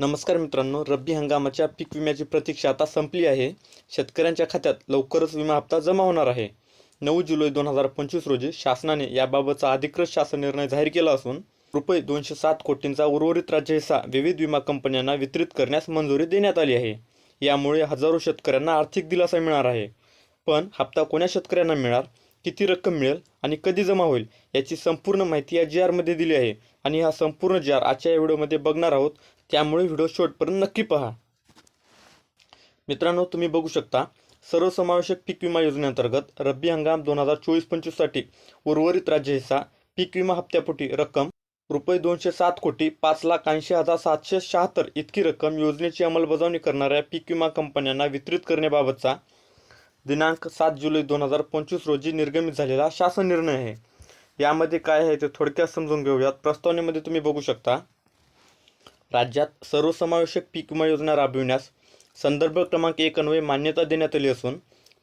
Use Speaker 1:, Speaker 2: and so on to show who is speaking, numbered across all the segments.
Speaker 1: नमस्कार मित्रांनो रब्बी हंगामाच्या पीक विम्याची प्रतीक्षा आता संपली आहे. शेतकऱ्यांच्या खात्यात लवकरच विमा हप्ता जमा होणार आहे. नऊ जुलै दोन हजार पंचवीस रोजी शासनाने याबाबतचा अधिकृत शासन निर्णय जाहीर केला असून रुपये दोनशे सात कोटींचा उर्वरित राज्य हिस्सा विविध विमा कंपन्यांना वितरित करण्यास मंजुरी देण्यात आली आहे. यामुळे हजारो शेतकऱ्यांना आर्थिक दिलासा मिळणार आहे. पण हप्ता कोण्या शेतकऱ्यांना मिळणार? किती रक्कम मिळेल आणि कधी जमा होईल याची संपूर्ण माहिती या जी आरमध्ये दिली आहे. आणि हा संपूर्ण जी आर आजच्या या व्हिडिओमध्ये बघणार आहोत. त्यामुळे व्हिडिओ शेवटपर्यंत नक्की पहा. मित्रांनो तुम्ही बघू शकता सर्वसमावेशक पीक विमा योजनेअंतर्गत रब्बी हंगाम दोन हजार चोवीस पंचवीससाठी उर्वरित राज्य हिस्सा पीक विमा हप्त्यापोटी रक्कम रुपये दोनशे सात कोटी पाच लाख ऐंशी हजार सातशे शहात्तर इतकी रक्कम योजनेची अंमलबजावणी करणाऱ्या पीक विमा कंपन्यांना वितरित करण्याबाबतचा दिनांक सात जुलै दोन हजार पंचवीस रोजी निर्गमित झालेला शासन निर्णय आहे. यामध्ये काय आहे ते थोडक्यात समजून घेऊयात. प्रस्तावनेमध्ये तुम्ही बघू शकता. राज्यात सर्वसमावेशक पीक विमा योजना राबविण्यास संदर्भ क्रमांक एक अन्वये मान्यता देण्यात आली असून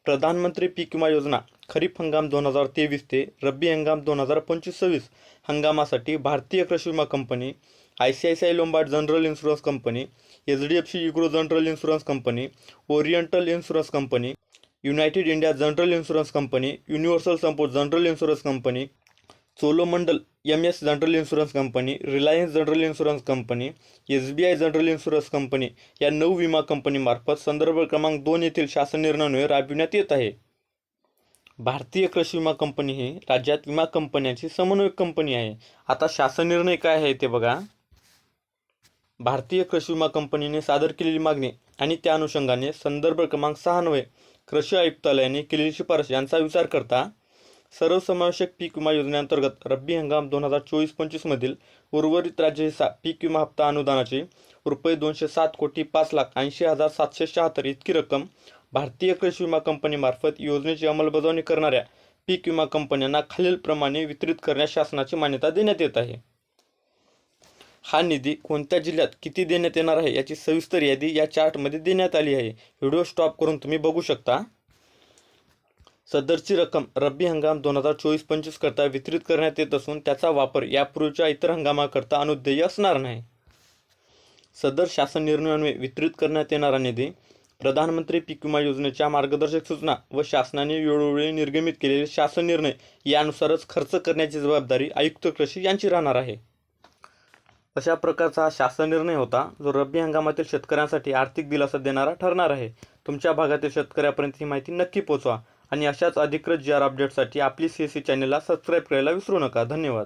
Speaker 1: प्रधानमंत्री पीक विमा योजना खरीप हंगाम दोन हजार तेवीस ते रब्बी हंगाम दोन हजार पंचवीस सव्वीस हंगामासाठी भारतीय कृषी विमा company I C I C I Lombard general insurance company H D F C इग्रो general insurance company Oriental insurance company United India general insurance company Universal Sompo general insurance company Cholamandalam M S general insurance company Reliance general insurance company S B I general insurance company या नऊ विमा कंपनीमार्फत संदर्भ क्रमांक दोन येथील शासन निर्णयान्वये राबविण्यात येत आहे. भारतीय कृषी विमा कंपनी ही राज्यात विमा कंपन्यांची समन्वयक कंपनी आहे. आता शासन निर्णय काय आहे ते बघा. भारतीय कृषी विमा कंपनीने सादर केलेली मागणी आणि त्या अनुषंगाने संदर्भ क्रमांक सहा नव्हे कृषी आयुक्तालयाने केलेली शिफारस यांचा विचार करता सर्वसमावेशक पीक विमा योजनेअंतर्गत रब्बी हंगाम दोन हजार चोवीस पंचवीसमधील उर्वरित राज्य हिस्सा पीक विमा हप्ता अनुदानाची रुपये दोनशे सात कोटी पाच लाख ऐंशी हजार सातशे शहात्तर इतकी रक्कम भारतीय कृषी विमा कंपनीमार्फत योजनेची अंमलबजावणी करणाऱ्या पीक विमा कंपन्यांना खालीलप्रमाणे वितरित करण्यास शासनाची मान्यता देण्यात येत आहे. हा निधी कोणत्या जिल्ह्यात किती देण्यात येणार आहे याची सविस्तर यादी या चार्टमध्ये देण्यात आली आहे. व्हिडिओ स्टॉप करून तुम्ही बघू शकता. सदरची रक्कम रब्बी हंगाम दोन हजार चोवीस पंचवीस करता वितरित करण्यात येत असून त्याचा वापर यापूर्वीच्या इतर हंगामाकरता अनुदेय असणार नाही. सदर शासन निर्णयान्वये वितरित करण्यात येणारा निधी प्रधानमंत्री पीक विमा योजनेच्या मार्गदर्शक सूचना व शासनाने वेळोवेळी निर्गमित केलेले शासन निर्णय यानुसारच खर्च करण्याची जबाबदारी आयुक्त कृषी यांची राहणार आहे. अशा प्रकारचा हा शासन निर्णय होता जो रब्बी हंगामातील शेतकऱ्यांसाठी आर्थिक दिलासा देणारा ठरणार आहे. तुमच्या भागातील शेतकऱ्यापर्यंत ही माहिती नक्की पोहोचवा आणि अशाच अधिकृत जी आर अपडेटसाठी आपली सी एस सी चॅनलला सबस्क्राईब करायला विसरू नका. धन्यवाद.